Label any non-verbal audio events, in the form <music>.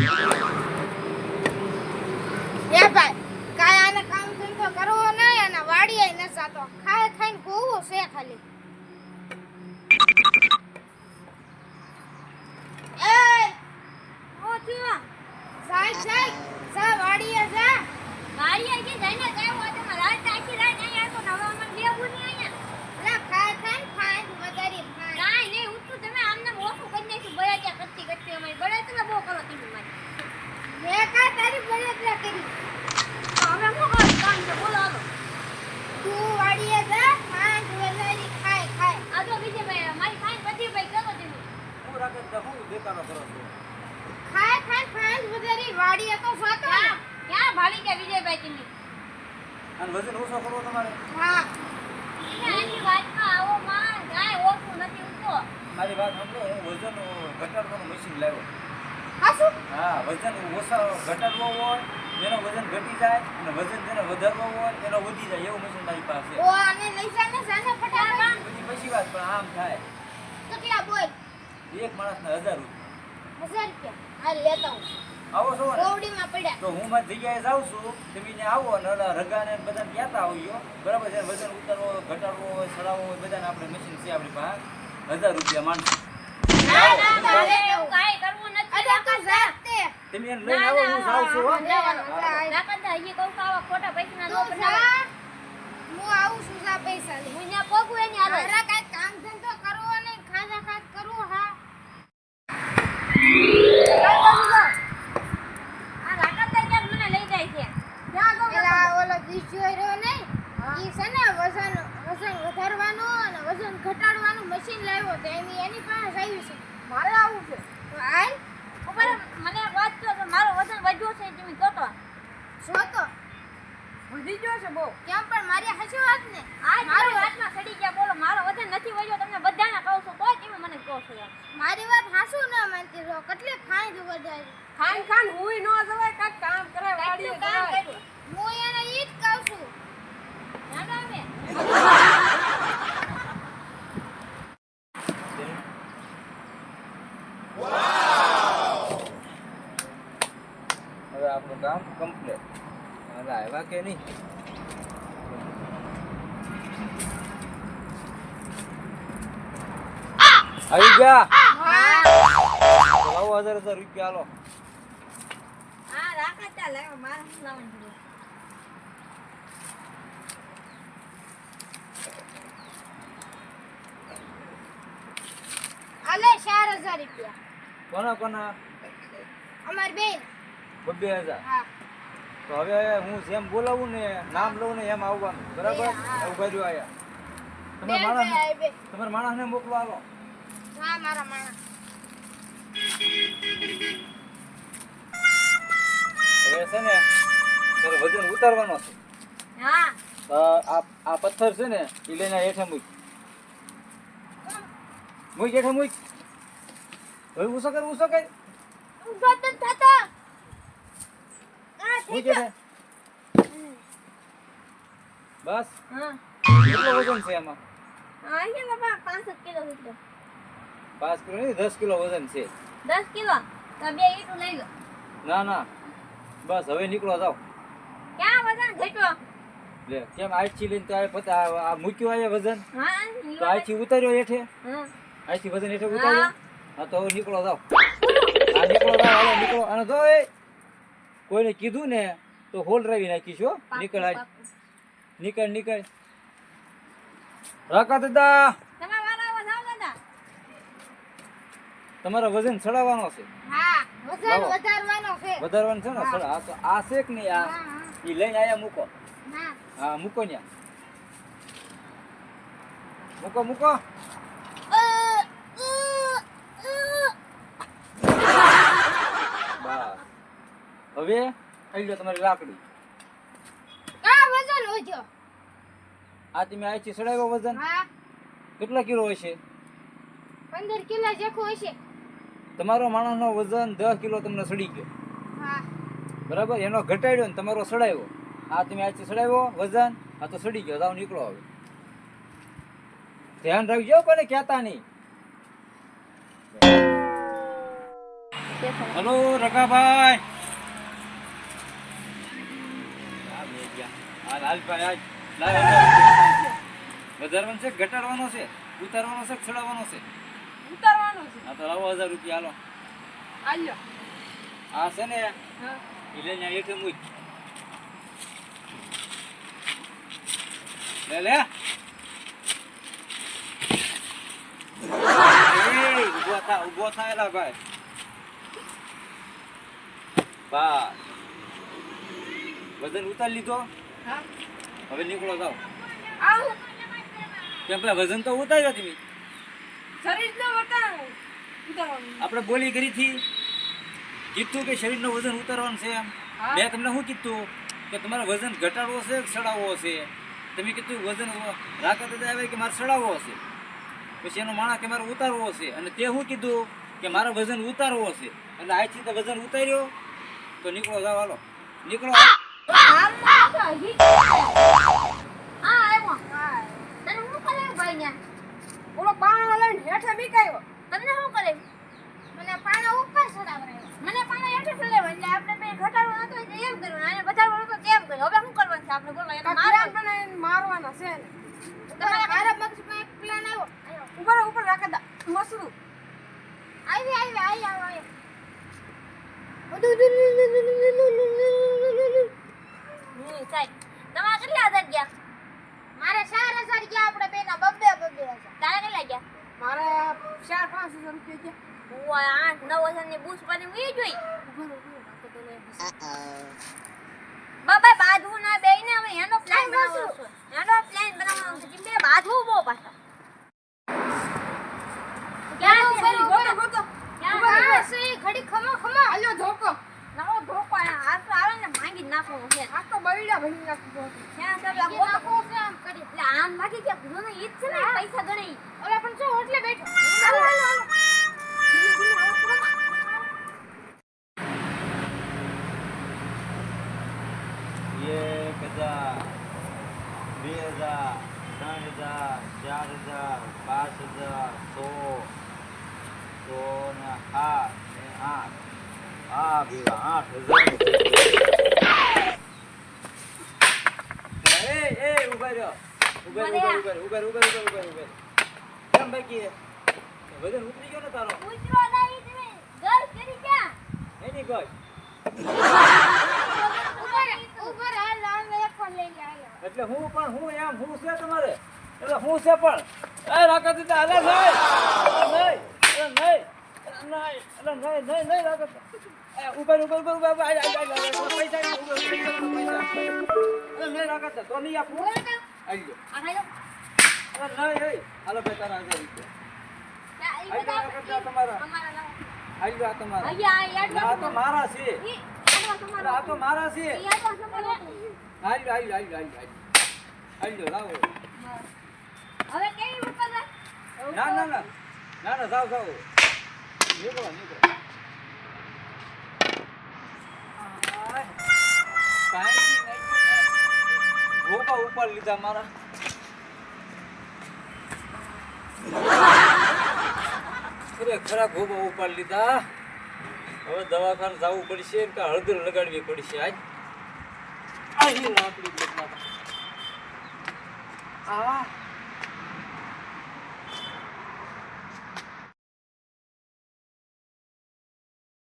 Yeah. ઓછો કરવો તમારે? હા. તમે વાતમાં આવો માં કાંઈ ઓછું નથી ઉઠતો મારી વાત સાંભળો હું વજન ઘટાડવાનું મશીન લાવ્યો. હાસુ હા વજન ઓછા ઘટાડવો હોય જેનો વજન ઘટી જાય અને વજન જેને વધારવો હોય એનો વધી જાય એવું મશીન મારી પાસે. ઓ આને લઈ જા ને જાને ફટાફટ બધી પછી વાત પણ આમ થાય. કેટલા બોલ? એક માણસને હજાર રૂપિયા. હજાર રૂપિયા? આ લેતા હું આવો છો પડ્યા તો હું મારી જગ્યાએ જાઉં છું તમે ત્યાં આવો અને રગાને ને બધાને કહેતા આવીયો બરાબર છે વજન ઉતારવો હોય ઘટાડવો હોય ચડાવવો હોય બધાને આપણે મશીન છે આપણી પાસે હજાર રૂપિયા તમે એને લઈને આવો હું જાઉં છું ખોટા પૈસા હું આવું છું જા પૈસા હું ત્યાં પગું એની કામ ધંધો કરવો નહીં ખાધા ખાત ગયો છે બહુ. કેમ પણ મારી હાચી વાત ને? આ મારું વાતમાં સડી ગયા. બોલો મારો વજન નથી વયો તમને બધાને કહું છું. તોય તમે મને કહો છો મારી વાત હાસુ ના માનતી છો કેટલે ખાઈ ફાઈન વધારી ખાન ખાન હુઈ નો જવાય કાક કામ કરે વાડી કામ. કર્યું હું એને ઈ જ કહું છું. <laughs> હવે. આપણું કામ કમ્પ્લીટ હવે આવ્યા કે નહીં? આવી ગયા? લાવો હજાર હજાર રૂપિયા હાલો. હા રાખા ચાલ લાવો મારે લાવવાનું ચાર હજાર રૂપિયા. કોના કોના? અમારી બેન બબ્બે હજાર. હા. તો હવે હું જેમ બોલાવું ને નામ લઉં ને એમ આવવાનું. બરાબર? ઊભા જો આયા તમારા માણસ તમારા માણસને મોકલો આવો હા મારા માણસ. હવે છે ને તારે વજન ઉતારવાનો છે. હા. આ આ પથ્થર છે ને એ લઈને હેઠે મૂક. મૂક હેઠે મૂક. હવે ઉસો કર ઉસો કર ઉસો તો થતો. આ છે બસ. હા. કેટલો વજન છે એમાં હા અહીંયા બાપા પાંસઠ કિલો જેટલો પાંચ કિલો નહીં દસ કિલો વજન છે. દસ કિલો? તો બે ઈટું લઈ લો. ના ના. બસ હવે નીકળો જાઓ. ક્યાં વજન ઘટ્યો? લે કેમ આઈથી લઈને ત્યારે પતા આ મૂક્યું આયા વજન? હા તો આઈથી ઉતાર્યો હેઠે? હા. આઈથી વજન હેઠે ઉતાર્યો? હા તો હવે નીકળો જાઓ. હા નીકળો નીકળો. અને જો એ કોઈને કીધું ને તો હોલ રવી નાખીશ હો. નીકળ આજ. નીકળ નીકળ. રાખા દાદા. તમારા વજન ચડાવવાનો છે. વધારવાનો છે. ને? ચડા- આ તો આ છે કે નહીં? આ એ લઈને આયા મૂકો. હા મૂકો ન્યા. મૂકો મૂકો. હવે આવી લો તમારી લાકડી. કા વજન વધ્યો. આ તમે આઈથી ચડાવ્યો વજન? હા. કેટલા કિલો હશે? પંદર કિલો જેખું હશે. તમારો માણસનો વજન દસ કિલો તમને સડી ગયો. હા. બરાબર? એનો ઘટાડ્યો ને તમારો સડાવ્યો. આ તમે આથી સડાવ્યો વજન? આ તો સડી ગયો. જાવ નીકળો હવે. ધ્યાન રાખજો કોને કહેતા નહીં. હલો રકાભાઈ ગયા. આ લાલભાઈ આજ વધારવાનો છે ઘટાડવાનો છે ઉતારવાનો છે ચડાવવાનો છે? ઉતારવાનો છે. હા તો લાવો હજાર રૂપિયા હાલો. આલ્યો. આ છે ને એટલે લઈને આ લે લે. ઊભો ઊભો થા ઊભો થા ભાઈ. બા. વજન ઉતારી લીધો? હવે નીકળો જાઓ. કેમ પેલા વજન તો ઉતાર્યો તમે? આપણે બોલી કરી હતી. કીધું કે શરીરનું વજન ઉતારવાનું છે મેં તમને શું કીધું? કે તમારે વજન ઘટાડવો છે કે ચડાવવો છે તમે કીધું વજન રાખત આવે કે મારે ચડાવવો છે પછી એનો માણસ કે મારે ઉતારવો છે અને તે શું કીધું? કે મારે વજન ઉતારવો છે અને આજથી તો વજન ઉતાર્યો. તો નીકળો જાવ હાલો. નીકળો. મારવાનું છે તમારા મારા મગજમાં પ્લાન આવ્યો ઉપર ઉપર રાખે મસરું આવી આવી આવી આવો આવી હમ સાહેબ તમારે કેટલા હજાર ગયા? મારે ચાર હજાર ગયા આપણે બેના બબ્બે બબ્બે હજાર. તારા કેટલા ગયા? મારે ચાર પાંચ હજાર રૂપિયા ગયા. હું આઠ નવ વી જોઈ આવીશ. બાબા બાંધવું ના બે ને હવે એનો પ્લાન બનાવવાનો છે. એનો પ્લાન બનાવવાનો છે. કે બાંધવું બો પાછા. ક્યાં છે? ગોતો, ગોતો? ગોતો. ક્યાં? છે? ઘડી ખમો ખમો. આલ્યો ધોકો. નવો ધોકો આ તો આવે ને માંગી નાખવાનો છે આ તો બળીડા ભરી નાખી ધોકો. ક્યાં છે પેલા એ ગોતો? નાખો છે આમ કરી એટલે આમ બાકી ક્યાં જો ને ઈ જ છે ને પૈસા ગણે ઈ. ઓલા પણ જો હોટલે બેઠો હાલો હાલો હાલો એક હજાર બે હજાર ત્રણ હજાર ચાર હજાર પાંચ હજાર સો સો ને આઠ ને આઠ આ બે આઠ હજાર એ ઊભા રહ્યો ઊભા ઊભા ઊભા ઊભા ઊભા ઊભા રહ્યો. કેમ બાકી વજન ઉતરી ગયો ને તારો? કૂતરો લાવી તમે. ઘર કરી ક્યાં એની હાલો. એટલે હું પણ હું એમ હું છે તમારે? એટલે હું છે પણ? એ રાખત દીધા અરે નહીં નહીં નહીં નહીં નહીં નહીં નહીં રાખત ઉપર ઉપર ઉપર ઉપર પૈસા પૈસા નહીં રાખત તો નહીં આપું. આઈ ગયો. નહીં હાલો ગયા. રાખત તમારા. અમારા ગયો તમારા. આ તો મારા છે. આ તો મારા છે. ગયો આઈ ગયો આઈ ગયો લાવો. હવે કેવી ઉપર ના ના ના. ના ના જાઓ જાઓ. નીકળો નીકળો. ગોપા ઉપર લીધા મારા લીધા હવે દવાખાને જવું પડશે હળદર લગાડવી પડશે આજ અહીં લાકડી આ